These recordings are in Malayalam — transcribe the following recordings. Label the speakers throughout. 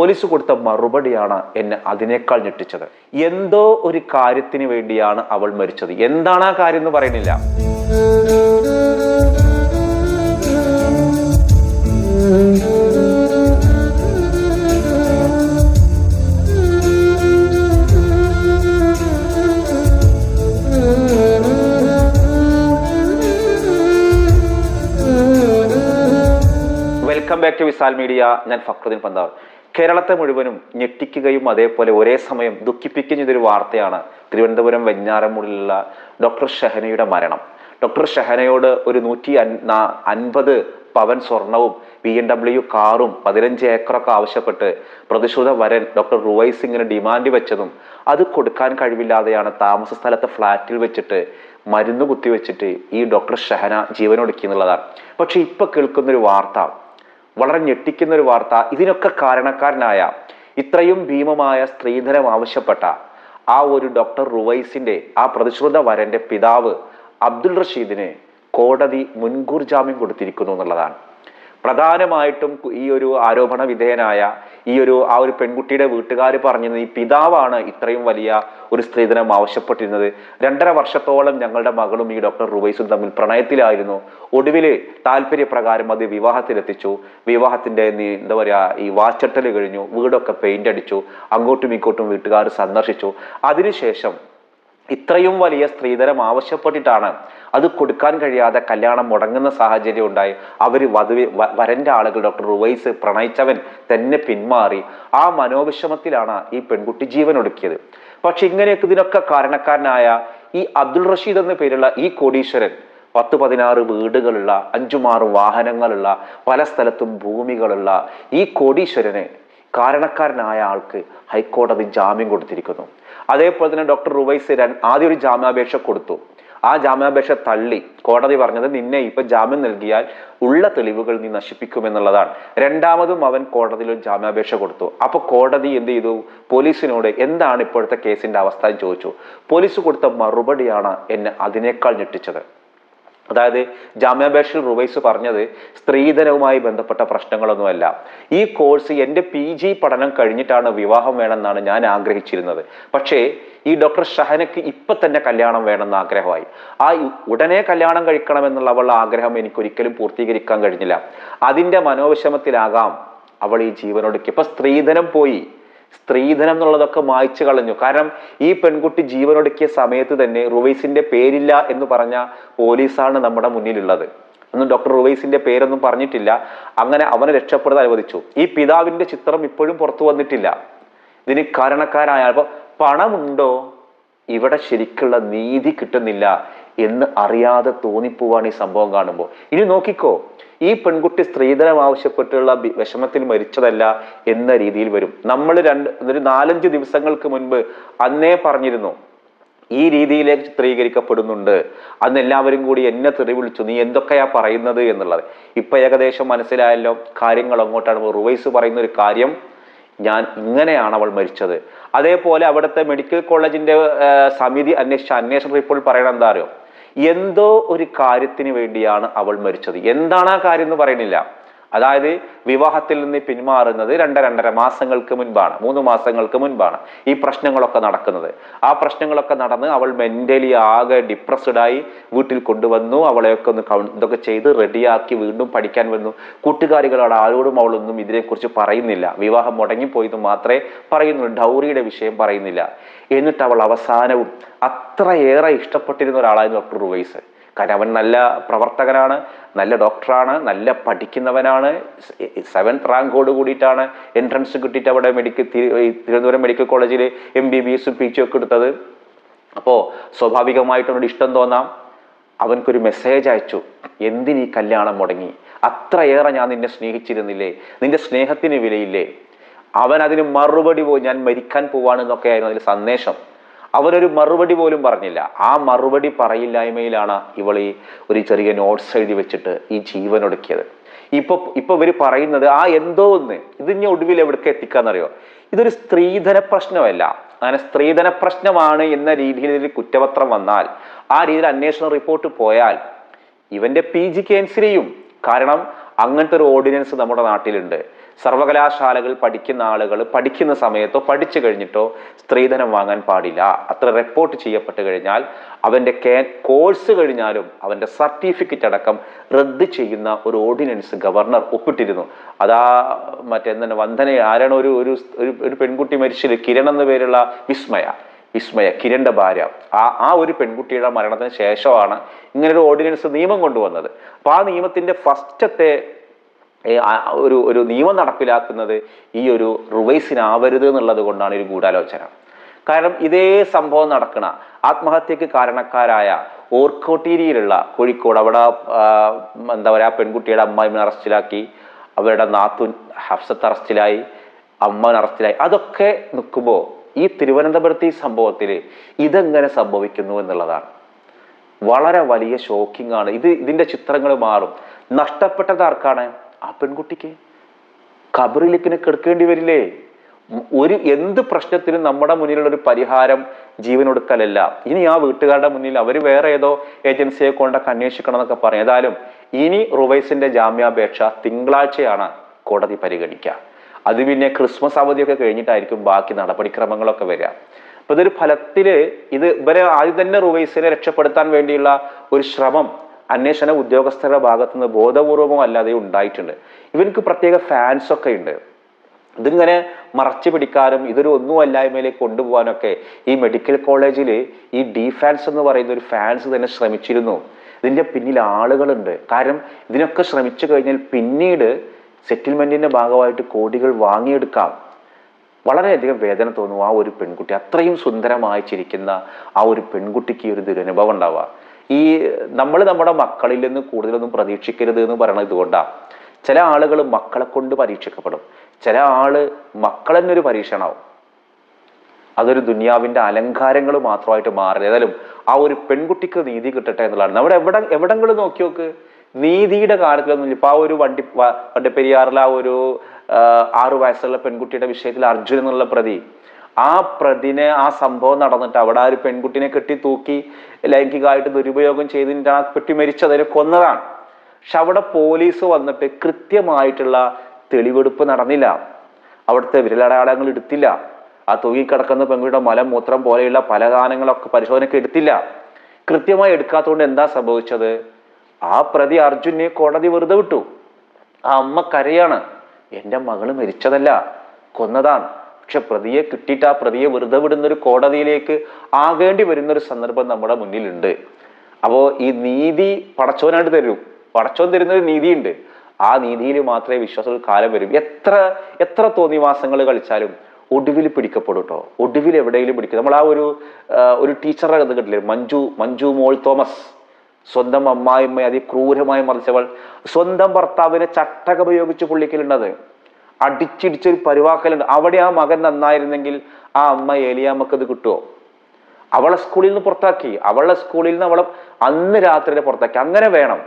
Speaker 1: പോലീസ് കൊടുത്ത മറുപടിയാണ് എന്നെ അതിനേക്കാൾ ഞെട്ടിച്ചത്. എന്തോ ഒരു കാര്യത്തിന് വേണ്ടിയാണ് അവൾ മരിച്ചത്. എന്താണ് ആ കാര്യം എന്ന് പറയുന്നില്ല. Welcome back to Visal media ഞാൻ ഫക്രുദ്ദീൻ പന്താവ് കേരളത്തെ മുഴുവനും ഞെട്ടിക്കുകയും അതേപോലെ ഒരേ സമയം ദുഃഖിപ്പിക്കുന്ന ഇതൊരു വാർത്തയാണ്. തിരുവനന്തപുരം വെഞ്ഞാറമൂടിലുള്ള ഡോക്ടർ ഷഹനയുടെ മരണം. ഡോക്ടർ ഷഹനയോട് ഒരു നൂറ്റി അൻപത് പവൻ സ്വർണവും ബി എം ഡബ്ല്യു കാറും പതിനഞ്ച് ഏക്കറൊക്കെ ആവശ്യപ്പെട്ട് പ്രതിശോധ വരൻ ഡോക്ടർ റുവൈ സിംഗിന് ഡിമാൻഡ് വെച്ചതും അത് കൊടുക്കാൻ കഴിവില്ലാതെയാണ് താമസ സ്ഥലത്തെ ഫ്ലാറ്റിൽ വെച്ചിട്ട് മരുന്ന് കുത്തിവെച്ചിട്ട് ഈ ഡോക്ടർ ഷഹന ജീവനൊടുക്കി എന്നുള്ളതാണ് പക്ഷെ ഇപ്പൊ കേൾക്കുന്നൊരു വാർത്ത വളരെ ഞെട്ടിക്കുന്ന ഒരു വാർത്ത. ഇതിനൊക്കെ കാരണക്കാരനായ ഇത്രയും ഭീമമായ സ്ത്രീധനം ആവശ്യപ്പെട്ട ആ ഒരു ഡോക്ടർ റുവൈസിന്റെ ആ പ്രതിശ്രുത വരന്റെ പിതാവ് അബ്ദുൾ റഷീദിന് കോടതി മുൻകൂർ ജാമ്യം കൊടുത്തിരിക്കുന്നു എന്നുള്ളതാണ്. പ്രധാനമായിട്ടും ഈ ഒരു ആരോപണ വിധേയനായ ഈ ഒരു ആ ഒരു പെൺകുട്ടിയുടെ വീട്ടുകാർ പറഞ്ഞത് ഈ പിതാവാണ് ഇത്രയും വലിയ ഒരു സ്ത്രീധനം ആവശ്യപ്പെട്ടിരുന്നത്. രണ്ടര വർഷത്തോളം ഞങ്ങളുടെ മകളും ഈ ഡോക്ടർ റുവൈസും തമ്മിൽ പ്രണയത്തിലായിരുന്നു. ഒടുവിൽ താല്പര്യപ്രകാരം അത് വിവാഹത്തിലെത്തിച്ചു. വിവാഹത്തിന്റെ എന്താ പറയാ ഈ വാച്ചട്ടൽ കഴിഞ്ഞു. വീടൊക്കെ പെയിന്റ് അടിച്ചു. അങ്ങോട്ടും ഇങ്ങോട്ടും വീട്ടുകാർ സന്ദർശിച്ചു. അതിനുശേഷം ഇത്രയും വലിയ സ്ത്രീധനം ആവശ്യപ്പെട്ടിട്ടാണ് അത് കൊടുക്കാൻ കഴിയാതെ കല്യാണം മുടങ്ങുന്ന സാഹചര്യം ഉണ്ടായി. അവർ വധുവി വരന്റെ ആളുകൾ ഡോക്ടർ റുവൈസ് പ്രണയിച്ചവൻ തന്നെ പിന്മാറി. ആ മനോവിഷമത്തിലാണ് ഈ പെൺകുട്ടി ജീവൻ ഒടുക്കിയത്. പക്ഷെ ഇങ്ങനെയൊക്കെ ഇതിനൊക്കെ കാരണക്കാരനായ ഈ അബ്ദുൾ റഷീദ് എന്ന പേരുള്ള ഈ കോടീശ്വരൻ പത്ത് പതിനാറ് വീടുകളുള്ള അഞ്ചുമാറ് വാഹനങ്ങളുള്ള പല സ്ഥലത്തും ഭൂമികളുള്ള ഈ കോടീശ്വരന് കാരണക്കാരനായ ആൾക്ക് ഹൈക്കോടതി ജാമ്യം കൊടുത്തിരിക്കുന്നു. അതേപോലെ തന്നെ ഡോക്ടർ റുവൈസ് ആദ്യം ഒരു ജാമ്യാപേക്ഷ കൊടുത്തു. ആ ജാമ്യാപേക്ഷ തള്ളി കോടതി പറഞ്ഞത് നിന്നെ ഇപ്പൊ ജാമ്യം നൽകിയാൽ ഉള്ള തെളിവുകൾ നീ നശിപ്പിക്കുമെന്നുള്ളതാണ് രണ്ടാമതും അവൻ കോടതിയിൽ ഒരു ജാമ്യാപേക്ഷ കൊടുത്തു. അപ്പൊ കോടതി എന്ത് ചെയ്തു? പോലീസിനോട് എന്താണ് ഇപ്പോഴത്തെ കേസിന്റെ അവസ്ഥ എന്ന് ചോദിച്ചു. പോലീസ് കൊടുത്ത മറുപടിയാണ് എന്നെ അതിനേക്കാൾ ഞെട്ടിച്ചത്. അതായത് ജാമ്യാപേക്ഷയിൽ റുവൈസ് പറഞ്ഞത് സ്ത്രീധനവുമായി ബന്ധപ്പെട്ട പ്രശ്നങ്ങളൊന്നുമല്ല. ഈ കോഴ്സ് എന്റെ പി ജി പഠനം കഴിഞ്ഞിട്ടാണ് വിവാഹം വേണമെന്നാണ് ഞാൻ ആഗ്രഹിച്ചിരുന്നത്. പക്ഷേ ഈ ഡോക്ടർ ഷഹനക്ക് ഇപ്പം തന്നെ കല്യാണം വേണമെന്ന് ആഗ്രഹമായി. ആ ഉടനെ കല്യാണം കഴിക്കണമെന്നുള്ള അവളുടെ ആഗ്രഹം എനിക്ക് ഒരിക്കലും പൂർത്തീകരിക്കാൻ കഴിഞ്ഞില്ല. അതിന്റെ മനോവിഷമത്തിലാകാം അവൾ ഈ ജീവനൊടുക്കി. ഇപ്പം സ്ത്രീധനം പോയി. സ്ത്രീധനം എന്നുള്ളതൊക്കെ മായ്ച്ചു കളഞ്ഞു. കാരണം ഈ പെൺകുട്ടി ജീവനൊടുക്കിയ സമയത്ത് തന്നെ റുവൈസിന്റെ പേരില്ല എന്ന് പറഞ്ഞ പോലീസാണ് നമ്മുടെ മുന്നിലുള്ളത്. ഒന്നും ഡോക്ടർ റുവൈസിന്റെ പേരൊന്നും പറഞ്ഞിട്ടില്ല. അങ്ങനെ അവനെ രക്ഷപ്പെടുത്താൻ അനുവദിച്ചു. ഈ പിതാവിന്റെ ചിത്രം ഇപ്പോഴും പുറത്തു വന്നിട്ടില്ല. ഇതിന് കാരണക്കാരായ പണമുണ്ടോ? ഇവിടെ ശരിക്കുള്ള നീതി കിട്ടുന്നില്ല എന്ന് അറിയാതെ തോന്നിപ്പോവാണ് ഈ സംഭവം കാണുമ്പോൾ. ഇനി നോക്കിക്കോ ഈ പെൺകുട്ടി സ്ത്രീധനം ആവശ്യപ്പെട്ടുള്ള വിഷമത്തിൽ മരിച്ചതല്ല എന്ന രീതിയിൽ വരും. നമ്മൾ രണ്ട് ഒരു നാലഞ്ച് ദിവസങ്ങൾക്ക് മുൻപ് അന്നേ പറഞ്ഞിരുന്നു ഈ രീതിയിലേക്ക് ചിത്രീകരിക്കപ്പെടുന്നുണ്ട്. അന്ന് എല്ലാവരും കൂടി എന്നെ തെറി വിളിച്ചു നീ എന്തൊക്കെയാ പറയുന്നത്? എന്നുള്ളത്. ഇപ്പൊ ഏകദേശം മനസ്സിലായല്ലോ കാര്യങ്ങൾ അങ്ങോട്ടാണ്. റുവൈസ് പറയുന്ന ഒരു കാര്യം ഞാൻ ഇങ്ങനെയാണ് അവൾ മരിച്ചത്. അതേപോലെ അവിടുത്തെ മെഡിക്കൽ കോളേജിന്റെ സമിതി അന്വേഷിച്ച അന്വേഷണ റിപ്പോർട്ട് പറയണം എന്താ അറിയോ? എന്തോ ഒരു കാര്യത്തിന് വേണ്ടിയാണ് അവൾ മരിച്ചത്. എന്താണ് ആ കാര്യം എന്ന് പറയുന്നില്ല. അതായത് വിവാഹത്തിൽ നിന്ന് പിന്മാറുന്നത് രണ്ട് രണ്ടര മാസങ്ങൾക്ക് മുൻപാണ് മൂന്ന് മാസങ്ങൾക്ക് മുൻപാണ് ഈ പ്രശ്നങ്ങളൊക്കെ നടക്കുന്നത്. ആ പ്രശ്നങ്ങളൊക്കെ നടന്ന് അവൾ മെന്റലി ആകെ ഡിപ്രസ്ഡായി വീട്ടിൽ കൊണ്ടുവന്നു അവളെയൊക്കെ ഒന്ന് ഇതൊക്കെ ചെയ്ത് റെഡിയാക്കി വീണ്ടും പഠിക്കാൻ വന്നു. കൂട്ടുകാരികളോട് ആരോടും അവളൊന്നും ഇതിനെക്കുറിച്ച് പറയുന്നില്ല. വിവാഹം മുടങ്ങിപ്പോയത് മാത്രമേ പറയുന്നുള്ളൂ ഡൗറിയുടെ വിഷയം പറയുന്നില്ല. എന്നിട്ട് അവൾ അവസാനവും അത്രയേറെ ഇഷ്ടപ്പെട്ടിരുന്ന ഒരാളായിരുന്നു ഡോക്ടർ റുവൈസ്. കാരണം അവൻ നല്ല പ്രവർത്തകനാണ് നല്ല ഡോക്ടറാണ് നല്ല പഠിക്കുന്നവനാണ്. സെവൻത് റാങ്കോട് കൂടിയിട്ടാണ് എൻട്രൻസ് കിട്ടിയിട്ട് അവിടെ മെഡിക്കൽ തിരുവനന്തപുരം മെഡിക്കൽ കോളേജിൽ എം ബി ബി എസും പി ജി ഒക്കെ എടുത്തത്. അപ്പോൾ സ്വാഭാവികമായിട്ട് അവനോട് ഇഷ്ടം തോന്നാം. അവൻക്കൊരു മെസ്സേജ് അയച്ചു എന്തിനീ കല്യാണം മുടങ്ങി? അത്രയേറെ ഞാൻ നിന്നെ സ്നേഹിച്ചിരുന്നില്ലേ? നിന്റെ സ്നേഹത്തിന് വിലയില്ലേ? അവൻ അതിന് മറുപടി പോയി ഞാൻ മരിക്കാൻ പോവാണെന്നൊക്കെ ആയിരുന്നു അതിൽ സന്ദേശം. അവരൊരു മറുപടി പോലും പറഞ്ഞില്ല. ആ മറുപടി പറയില്ലായ്മയിലാണ് ഇവൾ ഈ ഒരു ചെറിയ നോട്ട്സ് എഴുതി വെച്ചിട്ട് ഈ ജീവൻ ഒടുക്കിയത്. ഇപ്പൊ ഇപ്പൊ ഇവർ പറയുന്നത് ആ എന്തോ ഒന്ന് ഇത് ഇനി ഒടുവിൽ എവിടേക്ക് എത്തിക്കാന്നറിയോ? ഇതൊരു സ്ത്രീധന പ്രശ്നമല്ല. അങ്ങനെ സ്ത്രീധന പ്രശ്നമാണ് എന്ന രീതിയിൽ ഇതിൽ കുറ്റപത്രം വന്നാൽ ആ രീതിയിൽ അന്വേഷണ റിപ്പോർട്ട് പോയാൽ ഇവന്റെ പി ജി കാരണം അങ്ങനത്തെ ഒരു ഓർഡിനൻസ് നമ്മുടെ നാട്ടിലുണ്ട്. സർവകലാശാലകൾ പഠിക്കുന്ന ആളുകൾ പഠിക്കുന്ന സമയത്തോ പഠിച്ചു കഴിഞ്ഞിട്ടോ സ്ത്രീധനം വാങ്ങാൻ പാടില്ല. അത്ര റിപ്പോർട്ട് ചെയ്യപ്പെട്ട് കഴിഞ്ഞാൽ അവന്റെ കേ കോഴ്സ് കഴിഞ്ഞാലും അവന്റെ സർട്ടിഫിക്കറ്റ് അടക്കം റദ്ദ് ചെയ്യുന്ന ഒരു ഓർഡിനൻസ് ഗവർണർ ഒപ്പിട്ടിരുന്നു. അതാ മറ്റെന്താണ് വന്ദന ആരാണ് ഒരു ഒരു ഒരു- പെൺകുട്ടി മരിച്ചത്? കിരൺ എന്ന പേരുള്ള വിസ്മയ. വിസ്മയ കിരണിന്റെ ഭാര്യ. ആ ആ ഒരു പെൺകുട്ടിയുടെ മരണത്തിന് ശേഷമാണ് ഇങ്ങനൊരു ഓർഡിനൻസ് നിയമം കൊണ്ടുവന്നത്. അപ്പോൾ ആ നിയമത്തിന്റെ ഫസ്റ്റത്തെ ഒരു ഒരു നിയമം നടപ്പിലാക്കുന്നത് ഈ ഒരു റിവൈസിനാവരുത് എന്നുള്ളത് കൊണ്ടാണ് ഒരു ഗൂഢാലോചന. കാരണം ഇതേ സംഭവം നടക്കണ ആത്മഹത്യക്ക് കാരണക്കാരായ ഓർക്കോട്ടീരിയിലുള്ള കോഴിക്കോട് അവിടെ എന്താ പറയുക പെൺകുട്ടിയുടെ അമ്മായിനെ അറസ്റ്റിലാക്കി അവരുടെ നാത്തുൻ ഹഫ്സത്ത് അറസ്റ്റിലായി അമ്മൻ അറസ്റ്റിലായി. അതൊക്കെ നിൽക്കുമ്പോൾ ഈ തിരുവനന്തപുരത്ത് ഈ സംഭവത്തിൽ ഇതെങ്ങനെ സംഭവിക്കുന്നു എന്നുള്ളതാണ്. വളരെ വലിയ ഷോക്കിംഗ് ആണ്. ഇത് ഇതിന്റെ ചിത്രങ്ങൾ മാറും. നഷ്ടപ്പെട്ടത് ആർക്കാണ്? ആ പെൺകുട്ടിക്ക് ഖബറിലേക്കിന് കിടക്കേണ്ടി വരില്ലേ? ഒരു എന്ത് പ്രശ്നത്തിനും നമ്മുടെ മുന്നിലുള്ള ഒരു പരിഹാരം ജീവനൊടുക്കലല്ല. ഇനി ആ വീട്ടുകാരുടെ മുന്നിൽ അവർ വേറെ ഏതോ ഏജൻസിയെ കൊണ്ടൊക്കെ അന്വേഷിക്കണം എന്നൊക്കെ പറയും. ഏതായാലും ഇനി റുവൈസിന്റെ ജാമ്യാപേക്ഷ തിങ്കളാഴ്ചയാണ് കോടതി പരിഗണിക്കുക. അത് പിന്നെ ക്രിസ്മസ് അവധിയൊക്കെ കഴിഞ്ഞിട്ടായിരിക്കും ബാക്കി നടപടിക്രമങ്ങളൊക്കെ വരിക. അപ്പൊ ഇതൊരു ഫലത്തിൽ ഇത് ഇവരെ ആദ്യം തന്നെ റുവൈസിനെ രക്ഷപ്പെടുത്താൻ വേണ്ടിയുള്ള ഒരു ശ്രമം അന്വേഷണ ഉദ്യോഗസ്ഥരുടെ ഭാഗത്തു നിന്ന് ബോധപൂർവമോ അല്ലാതെ ഉണ്ടായിട്ടുണ്ട്. ഇവർക്ക് പ്രത്യേക ഫാൻസ് ഒക്കെ ഉണ്ട്. ഇതിങ്ങനെ മറച്ചു പിടിക്കാനും ഇതൊരു ഒന്നുമല്ലായ്മയിലേക്ക് കൊണ്ടുപോകാനൊക്കെ ഈ മെഡിക്കൽ കോളേജിൽ ഈ ഡി ഫാൻസ് എന്ന് പറയുന്ന ഒരു ഫാൻസ് തന്നെ ശ്രമിച്ചിരുന്നു. ഇതിന്റെ പിന്നിൽ ആളുകളുണ്ട്. കാരണം ഇതിനൊക്കെ ശ്രമിച്ചു കഴിഞ്ഞാൽ പിന്നീട് സെറ്റിൽമെന്റിന്റെ ഭാഗമായിട്ട് കോടികൾ വാങ്ങിയെടുക്കാം. വളരെയധികം വേദന തോന്നും ആ ഒരു പെൺകുട്ടി. അത്രയും സുന്ദരമായി ചിരിക്കുന്ന ആ ഒരു പെൺകുട്ടിക്ക് ഒരു ദുരനുഭവം ഉണ്ടാവുക. ഈ നമ്മൾ നമ്മുടെ മക്കളിൽ നിന്ന് കൂടുതലൊന്നും പ്രതീക്ഷിക്കരുത് എന്ന് പറയണത് ഇതുകൊണ്ടാണ് ചില ആളുകൾ മക്കളെ കൊണ്ട് പരീക്ഷിക്കപ്പെടും. ചില ആൾ മക്കൾ തന്നെ പരീക്ഷണമാവും അതൊരു ദുനിയാവിന്റെ അലങ്കാരങ്ങൾ മാത്രമായിട്ട് മാറില്ല ഏതായാലും ആ ഒരു പെൺകുട്ടിക്ക് നീതി കിട്ടട്ടെ എന്നുള്ളതാണ്. നമ്മുടെ എവിടെ എവിടെങ്കിലും നോക്കി നോക്ക്? നീതിയുടെ കാര്യത്തിലൊന്നും ഇപ്പൊ ആ ഒരു വണ്ടി വണ്ടിപ്പെരിയാറിലെ ആ ഒരു ആറു വയസ്സുള്ള പെൺകുട്ടിയുടെ വിഷയത്തിൽ അർജുൻ എന്നുള്ള പ്രതി ആ പ്രതിനെ ആ സംഭവം നടന്നിട്ട് അവിടെ ആ ഒരു പെൺകുട്ടിനെ കെട്ടി തൂക്കി ലൈംഗികമായിട്ട് ദുരുപയോഗം ചെയ്തിട്ട് ആ പെട്ടി മരിച്ചതിനെ കൊന്നതാണ്. പക്ഷെ അവിടെ പോലീസ് വന്നിട്ട് കൃത്യമായിട്ടുള്ള തെളിവെടുപ്പ് നടന്നില്ല. അവിടുത്തെ വിരലടയാളങ്ങൾ എടുത്തില്ല. ആ തൂങ്ങിക്കിടക്കുന്ന പെൺകുട്ടിയുടെ മലം മൂത്രം പോലെയുള്ള പല ഗാനങ്ങളൊക്കെ പരിശോധനയ്ക്ക് എടുത്തില്ല. കൃത്യമായി എടുക്കാത്തതുകൊണ്ട് എന്താ സംഭവിച്ചത്? ആ പ്രതി അർജുനെ കോടതി വെറുതെ വിട്ടു. ആ അമ്മ കരയാണ് എന്റെ മകൾ മരിച്ചതല്ല കൊന്നതാണ്. പക്ഷെ പ്രതിയെ കിട്ടിയിട്ട് ആ പ്രതിയെ വെറുതെ വിടുന്ന ഒരു കോടതിയിലേക്ക് ആകേണ്ടി വരുന്ന ഒരു സന്ദർഭം നമ്മുടെ മുന്നിലുണ്ട്. അപ്പോൾ ഈ നീതി പടച്ചോനായിട്ട് തരും. പടച്ചോൻ തരുന്ന ഒരു നീതിയുണ്ട്. ആ നീതിയിൽ മാത്രമേ വിശ്വാസം കാലം വരും. എത്ര എത്ര തോന്നിവാസങ്ങൾ കളിച്ചാലും ഒടുവിൽ പിടിക്കപ്പെടും കേട്ടോ ഒടുവിൽ എവിടെയെങ്കിലും പിടിക്കും. നമ്മൾ ആ ഒരു ഒരു ടീച്ചറെ കഥ കേട്ടില്ലേ മഞ്ജു മഞ്ജു മോൾ തോമസ്. സ്വന്തം അമ്മായിമ്മയെ അതിക്രൂരമായി മറിച്ചവൾ. സ്വന്തം ഭർത്താവിനെ ചട്ടക ഉപയോഗിച്ച് പുള്ളിക്കലുണ്ടത്. അടിച്ചിടിച്ചൊരു പരിവാക്കലുണ്ട്. അവിടെ ആ മകൻ നന്നായിരുന്നെങ്കിൽ ആ അമ്മ ഏലിയാമ്മക്ക് അത് കിട്ടുമോ അവളെ സ്കൂളിൽ നിന്ന് പുറത്താക്കി. അവളെ സ്കൂളിൽ നിന്ന് അവളെ അന്ന് രാത്രി പുറത്താക്കി. അങ്ങനെ വേണം.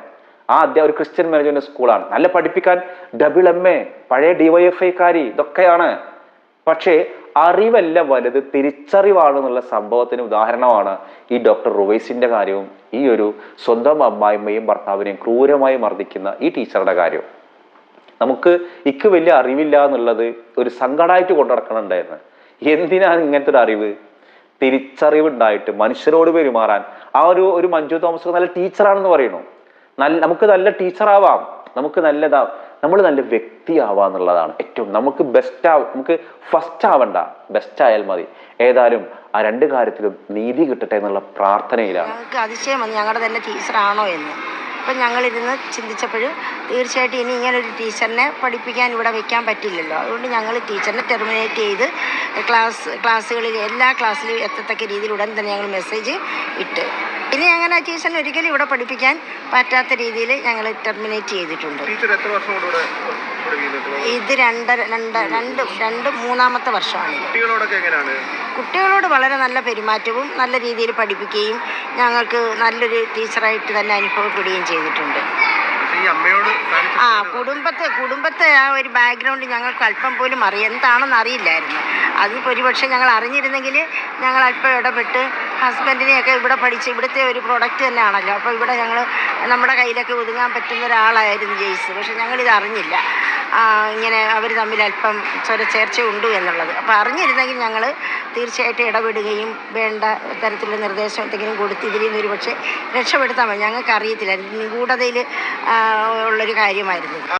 Speaker 1: ആ അധ്യാപക ഒരു ക്രിസ്ത്യൻ മാനേജ്മെന്റ് സ്കൂളാണ്. നല്ല പഠിപ്പിക്കാൻ ഡബിൾ എം എ പഴയ ഡിവൈഎഫ് ഐക്കാരി ഇതൊക്കെയാണ്. പക്ഷേ അറിവല്ല വലുത് തിരിച്ചറിവാണ് എന്നുള്ള സംഭവത്തിന് ഉദാഹരണമാണ് ഈ ഡോക്ടർ റുവൈസിന്റെ കാര്യവും ഈ ഒരു സ്വന്തം അമ്മായിമ്മയും ഭർത്താവിനെയും ക്രൂരമായി മർദ്ദിക്കുന്ന ഈ ടീച്ചറുടെ കാര്യവും നമുക്ക് ഇക്ക് വലിയ അറിവില്ല എന്നുള്ളത് ഒരു സങ്കടമായിട്ട് കൊണ്ടുനടക്കണുണ്ടായിരുന്നു എന്തിനാണ് ഇങ്ങനത്തെ ഒരു അറിവ്? തിരിച്ചറിവ് ഉണ്ടായിട്ട് മനുഷ്യരോട് പെരുമാറാൻ. ആ ഒരു ഒരു മഞ്ജു തോമസ് നല്ല ടീച്ചറാണെന്ന് പറയുന്നു നല്ല നമുക്ക് നല്ല ടീച്ചറാവാം. നമുക്ക് നല്ലതാ നമ്മൾ നല്ല വ്യക്തിയാവാം എന്നുള്ളതാണ് ഏറ്റവും നമുക്ക് ബെസ്റ്റ് ആവും നമുക്ക് ഫസ്റ്റ് ആവണ്ട. ബെസ്റ്റ് ആയാൽ മതി. ഏതായാലും ആ രണ്ട് കാര്യത്തിലും നീതി കിട്ടട്ടെ എന്നുള്ള പ്രാർത്ഥനയിലാണ്.
Speaker 2: അതിശയം ഞങ്ങളുടെ തന്നെ ടീച്ചറാണോ എന്ന്. അപ്പം ഞങ്ങളിരുന്ന് ചിന്തിച്ചപ്പോൾ തീർച്ചയായിട്ടും ഇനി ഇങ്ങനൊരു ടീച്ചറിനെ പഠിപ്പിക്കാൻ ഇവിടെ വെക്കാൻ പറ്റില്ലല്ലോ. അതുകൊണ്ട് ഞങ്ങൾ ടീച്ചറിനെ ടെർമിനേറ്റ് ചെയ്ത് ക്ലാസ് ക്ലാസ്സുകളിൽ എല്ലാ ക്ലാസ്സിലും എത്തത്തക്ക രീതിയിൽ ഉടൻ തന്നെ ഞങ്ങൾ മെസ്സേജ് ഇട്ട്. ഇനി അങ്ങനെ ടീച്ചറിന് ഒരിക്കലും ഇവിടെ പഠിപ്പിക്കാൻ പറ്റാത്ത രീതിയിൽ ഞങ്ങൾ ടെർമിനേറ്റ് ചെയ്തിട്ടുണ്ട്. ഇത് രണ്ടര രണ്ട് രണ്ട് രണ്ട് മൂന്നാമത്തെ വർഷമാണ്. കുട്ടികളോട് വളരെ നല്ല പെരുമാറ്റവും നല്ല രീതിയിൽ പഠിപ്പിക്കുകയും ഞങ്ങൾക്ക് നല്ലൊരു ടീച്ചറായിട്ട് തന്നെ അനുഭവപ്പെടുകയും ചെയ്തിട്ടുണ്ട്. ആ കുടുംബത്തെ കുടുംബത്തെ ആ ഒരു ബാക്ക്ഗ്രൗണ്ട് ഞങ്ങൾക്ക് അല്പം പോലും അറിയാം. എന്താണെന്ന് അറിയില്ലായിരുന്നു. അത് ഒരുപക്ഷെ ഞങ്ങൾ അറിഞ്ഞിരുന്നെങ്കിൽ ഞങ്ങൾ അല്പം ഇടപെട്ട് ഹസ്ബൻഡിനെയൊക്കെ ഇവിടെ പഠിച്ച് ഇവിടുത്തെ ഒരു പ്രൊഡക്റ്റ് തന്നെയാണല്ലോ. അപ്പോൾ ഇവിടെ ഞങ്ങൾ നമ്മുടെ കയ്യിലൊക്കെ ഒതുങ്ങാൻ പറ്റുന്ന ഒരാളായിരുന്നു ജെയ്സ്. പക്ഷെ ഞങ്ങളിത് അറിഞ്ഞില്ല. ഇങ്ങനെ അവർ തമ്മിൽ അല്പം സ്വരച്ചേർച്ച ഉണ്ട് എന്നുള്ളത്. അപ്പോൾ അറിഞ്ഞിരുന്നെങ്കിൽ ഞങ്ങൾ തീർച്ചയായിട്ടും ഇടപെടുകയും വേണ്ട തരത്തിലുള്ള നിർദ്ദേശം എന്തെങ്കിലും കൊടുത്ത് ഇതിൽ നിന്ന് പക്ഷേ രക്ഷപ്പെടുത്താൻ ഞങ്ങൾക്ക് അറിയത്തില്ല നിഗൂഢതയിൽ ഉള്ളൊരു കാര്യമായിരുന്നു.